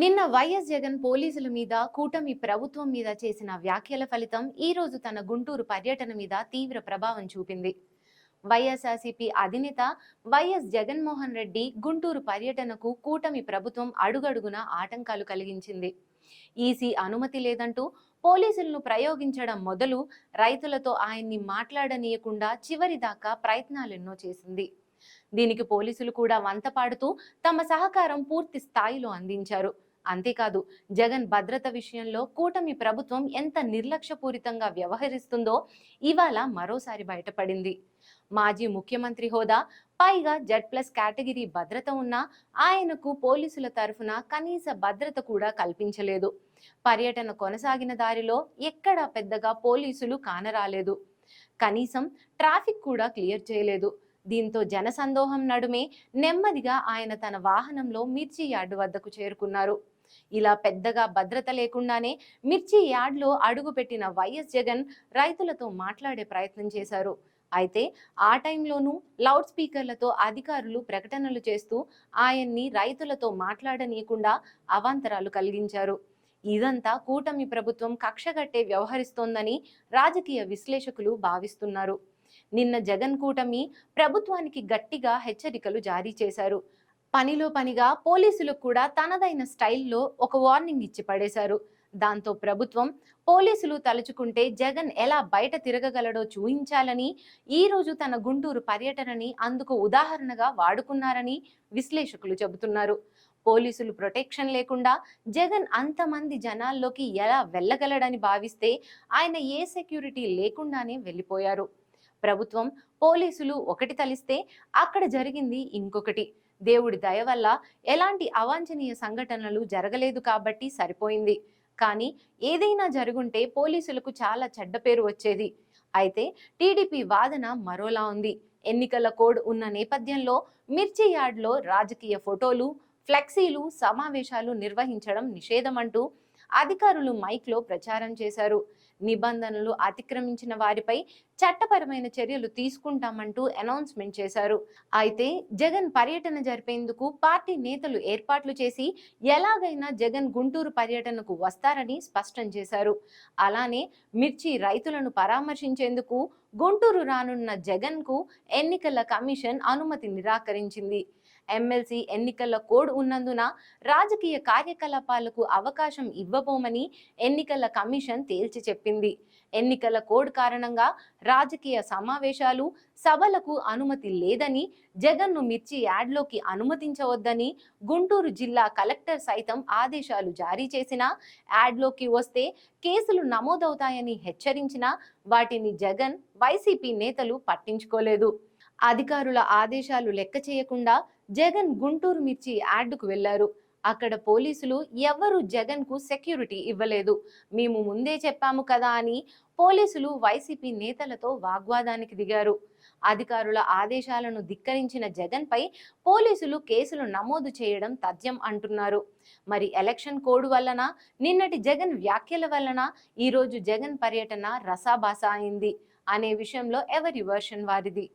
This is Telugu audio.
నిన్న వైఎస్ జగన్ పోలీసుల మీద కూటమి ప్రభుత్వం మీద చేసిన వ్యాఖ్యల ఫలితం ఈ రోజు తన గుంటూరు పర్యటన మీద తీవ్ర ప్రభావం చూపింది. వైఎస్ఆర్సీపీ అధినేత వైఎస్ జగన్మోహన్ రెడ్డి గుంటూరు పర్యటనకు కూటమి ప్రభుత్వం అడుగడుగున ఆటంకాలు కలిగించింది. ఈసీ అనుమతి లేదంటూ పోలీసులను ప్రయోగించడం మొదలు రైతులతో ఆయన్ని మాట్లాడనీయకుండా చివరిదాకా ప్రయత్నాలెన్నో చేసింది. దీనికి పోలీసులు కూడా వంతపాడుతూ తమ సహకారం పూర్తి స్థాయిలో అందించారు. అంతేకాదు జగన్ భద్రత విషయంలో కూటమి ప్రభుత్వం ఎంత నిర్లక్ష్యపూరితంగా వ్యవహరిస్తుందో ఇవాళ మరోసారి బయటపడింది. మాజీ ముఖ్యమంత్రి హోదా పైగా జెడ్ ప్లస్ కేటగిరీ భద్రత ఉన్నా ఆయనకు పోలీసుల తరఫున కనీస భద్రత కూడా కల్పించలేదు. పర్యటన కొనసాగిన దారిలో ఎక్కడా పెద్దగా పోలీసులు కానరాలేదు. కనీసం ట్రాఫిక్ కూడా క్లియర్ చేయలేదు. దీంతో జనసందోహం నడుమే నెమ్మదిగా ఆయన తన వాహనంలో మిర్చి యార్డు వద్దకు చేరుకున్నారు. ఇలా పెద్దగా భద్రత లేకుండానే మిర్చి యార్డ్లో అడుగుపెట్టిన వైఎస్ జగన్ రైతులతో మాట్లాడే ప్రయత్నం చేశారు. అయితే ఆ టైంలోనూ లౌడ్ స్పీకర్లతో అధికారులు ప్రకటనలు చేస్తూ ఆయన్ని రైతులతో మాట్లాడనీయకుండా అవాంతరాలు కలిగించారు. ఇదంతా కూటమి ప్రభుత్వం కక్షగట్టే వ్యవహరిస్తోందని రాజకీయ విశ్లేషకులు భావిస్తున్నారు. నిన్న జగన్ కూటమి ప్రభుత్వానికి గట్టిగా హెచ్చరికలు జారీ చేశారు. పనిలో పనిగా పోలీసులకు కూడా తనదైన స్టైల్లో ఒక వార్నింగ్ ఇచ్చి పడేశారు. దాంతో ప్రభుత్వం పోలీసులు తలుచుకుంటే జగన్ ఎలా బయట తిరగగలడో చూయించాలని ఈ రోజు తన గుంటూరు పర్యటనని అందుకు ఉదాహరణగా వాడుకున్నారని విశ్లేషకులు చెబుతున్నారు. పోలీసులు ప్రొటెక్షన్ లేకుండా జగన్ అంతమంది జనాల్లోకి ఎలా వెళ్ళగలడని భావిస్తే ఆయన ఏ సెక్యూరిటీ లేకుండానే వెళ్ళిపోయారు. ప్రభుత్వం పోలీసులు ఒకటి తలిస్తే అక్కడ జరిగింది ఇంకొకటి. దేవుడి దయ వల్ల ఎలాంటి అవాంఛనీయ సంఘటనలు జరగలేదు కాబట్టి సరిపోయింది. కానీ ఏదైనా జరుగుంటే పోలీసులకు చాలా చెడ్డ పేరు వచ్చేది. అయితే టీడీపీ వాదన మరోలా ఉంది. ఎన్నికల కోడ్ ఉన్న నేపథ్యంలో మిర్చి యార్డ్లో రాజకీయ ఫోటోలు ఫ్లెక్సీలు సమావేశాలు నిర్వహించడం నిషేధమంటూ అధికారులు మైక్లో ప్రచారం చేశారు. నిబంధనలు అతిక్రమించిన వారిపై చట్టపరమైన చర్యలు తీసుకుంటామంటూ అనౌన్స్మెంట్ చేశారు. అయితే జగన్ పర్యటన జరిపేందుకు పార్టీ నేతలు ఏర్పాట్లు చేసి ఎలాగైనా జగన్ గుంటూరు పర్యటనకు వస్తారని స్పష్టం చేశారు. అలానే మిర్చి రైతులను పరామర్శించేందుకు గుంటూరు రానున్న జగన్కు ఎన్నికల కమిషన్ అనుమతి నిరాకరించింది. ఎమ్మెల్సీ ఎన్నికల కోడ్ ఉన్నందున రాజకీయ కార్యకలాపాలకు అవకాశం ఇవ్వబోమని ఎన్నికల కమిషన్ తేల్చి చెప్పింది. ఎన్నికల కోడ్ కారణంగా రాజకీయ సమావేశాలు సభలకు అనుమతి లేదని జగన్ను మిర్చి యాడ్లోకి అనుమతించవద్దని గుంటూరు జిల్లా కలెక్టర్ సైతం ఆదేశాలు జారీ చేసినా యాడ్లోకి వస్తే కేసులు నమోదవుతాయని హెచ్చరించినా వాటిని జగన్ వైసీపీ నేతలు పట్టించుకోలేదు. అధికారుల ఆదేశాలు లెక్క చేయకుండా జగన్ గుంటూరు మిర్చి యార్డుకు వెళ్ళారు అక్కడ పోలీసులు ఎవ్వరూ జగన్కు సెక్యూరిటీ ఇవ్వలేదు. మేము ముందే చెప్పాము కదా అని పోలీసులు వైసీపీ నేతలతో వాగ్వాదానికి దిగారు. అధికారుల ఆదేశాలను ధిక్కరించిన జగన్ పై పోలీసులు కేసులు నమోదు చేయడం తథ్యం అంటున్నారు. మరి ఎలక్షన్ కోడ్ వలన నిన్నటి జగన్ వ్యాఖ్యల వలన ఈరోజు జగన్ పర్యటన రసాబాస అయింది. అనే విషయంలో ఎవరి వర్షన్ వారిది?